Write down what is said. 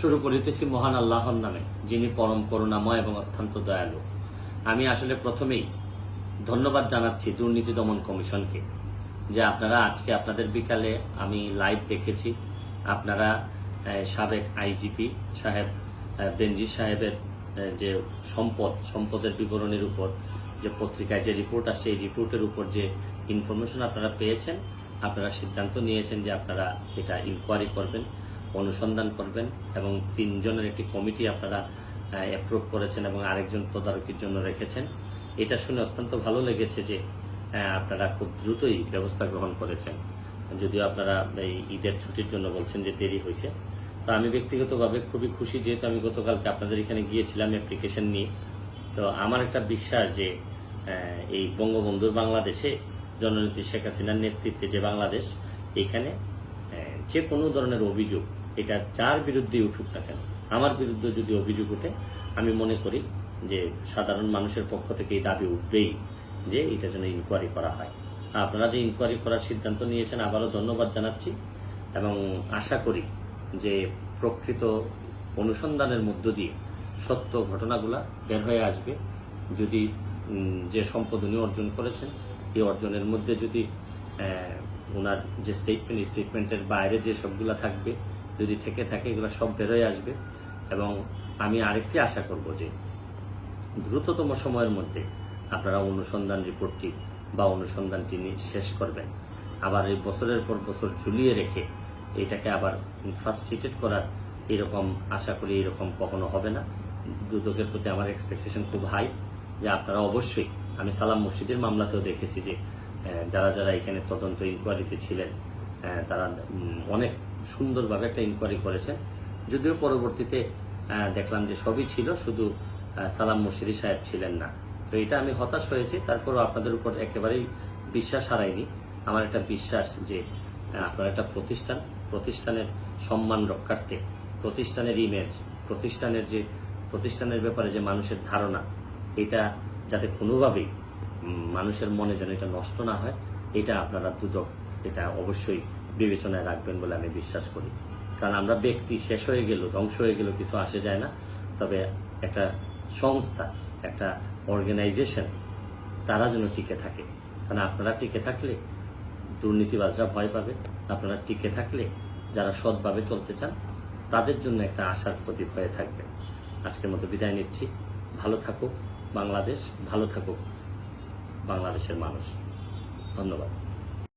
শুরু করিতেছি মহান আল্লাহর নামে যিনি পরম করুণাময় এবং অত্যন্ত দয়ালু। আমি আসলে প্রথমেই ধন্যবাদ জানাচ্ছি দুর্নীতি দমন কমিশনকে যে আপনারা আজকে আপনাদের বিকালে আমি লাইভ দেখেছি। আপনারা সাবেক আইজিপি সাহেব আহ, বেনজির সাহেবের যে সম্পদ সম্পদের বিবরণীর উপর যে পত্রিকায় যে রিপোর্ট আসছে এই রিপোর্টের উপর যে ইনফরমেশন আপনারা পেয়েছেন আপনারা সিদ্ধান্ত নিয়েছেন যে আপনারা এটা ইনকোয়ারি করবেন। অনুসন্ধান করবেন এবং তিনজনের একটি কমিটি আপনারা অ্যাপ্রুভ করেছেন এবং আরেকজন তদারকির জন্য রেখেছেন। এটা শুনে অত্যন্ত ভালো লেগেছে যে আপনারা খুব দ্রুতই ব্যবস্থা গ্রহণ করেছেন। যদিও আপনারা এই ঈদের ছুটির জন্য বলছেন যে দেরি হয়েছে। তো আমি ব্যক্তিগতভাবে খুবই খুশি যেহেতু আমি গতকালকে আপনাদের এখানে গিয়েছিলাম অ্যাপ্লিকেশন নিয়ে। তো আমার একটা বিশ্বাস যে এই বঙ্গবন্ধুর বাংলাদেশে জননেত্রী শেখ হাসিনার নেতৃত্বে যে বাংলাদেশ, এখানে যে কোনো ধরনের অভিযোগ এটা যার বিরুদ্ধে উঠুক না কেন, আমার বিরুদ্ধে যদি অভিযোগ উঠে আমি মনে করি যে সাধারণ মানুষের পক্ষ থেকে এই দাবি উঠবেই যে এটা যেন ইনকোয়ারি করা হয়। আপনারা যে ইনকোয়ারি করার সিদ্ধান্ত নিয়েছেন, আবারও ধন্যবাদ জানাচ্ছি এবং আশা করি যে প্রকৃত অনুসন্ধানের মধ্য দিয়ে সত্য ঘটনাগুলা বের হয়ে আসবে। যদি যে সম্পদ উনি অর্জন করেছেন, এই অর্জনের মধ্যে যদি ওনার যে স্টেটমেন্ট স্টেটমেন্টের বাইরে যে সবগুলা থাকবে যদি থেকে থাকে এগুলো সব বেরোয় আসবে। এবং আমি আরেকটি আশা করব যে দ্রুততম সময়ের মধ্যে আপনারা অনুসন্ধান রিপোর্টটি বা অনুসন্ধানটি শেষ করবেন। আবার এই বছরের পর বছর ঝুলিয়ে রেখে এটাকে আবার ফার্স্ট্রেটেড করার এরকম আশা করি এরকম কখনো হবে না। দুদকের প্রতি আমার এক্সপেকটেশন খুব হাই যে আপনারা অবশ্যই, আমি সালাম মসজিদের মামলাতেও দেখেছি যে যারা যারা এখানে তদন্ত ইনকোয়ারিতে ছিলেন তারা অনেক সুন্দরভাবে একটা ইনকোয়ারি করেছেন। যদিও পরবর্তীতে দেখলাম যে সবই ছিল, শুধু সালাম মুর্শিদি সাহেব ছিলেন না। তো এটা আমি হতাশ হয়েছি, তারপরও আপনাদের উপর একেবারেই বিশ্বাস হারাইনি। আমার একটা বিশ্বাস যে আপনার একটা প্রতিষ্ঠান, প্রতিষ্ঠানের সম্মান রক্ষার্থে, প্রতিষ্ঠানের ইমেজ প্রতিষ্ঠানের যে, প্রতিষ্ঠানের ব্যাপারে যে মানুষের ধারণা, এটা যাতে কোনোভাবেই মানুষের মনে যেন এটা নষ্ট না হয়, এটা আপনারা দুদক এটা অবশ্যই বিবেচনায় রাখবেন বলে আমি বিশ্বাস করি। কারণ আমরা ব্যক্তি, শেষ হয়ে গেল, ধ্বংস হয়ে গেল, কিছু আসে যায় না। তবে একটা সংস্থা, একটা অর্গানাইজেশন তারা যেন টিকে থাকে। কারণ আপনারা টিকে থাকলে দুর্নীতিবাজরা ভয় পাবে। আপনারা টিকে থাকলে যারা সৎভাবে চলতে চান, তাদের জন্য একটা আশার প্রদীপ হয়ে থাকবে। আজকের মতো বিদায় নিচ্ছি। ভালো থাকুক বাংলাদেশ, ভালো থাকুক বাংলাদেশের মানুষ। ধন্যবাদ।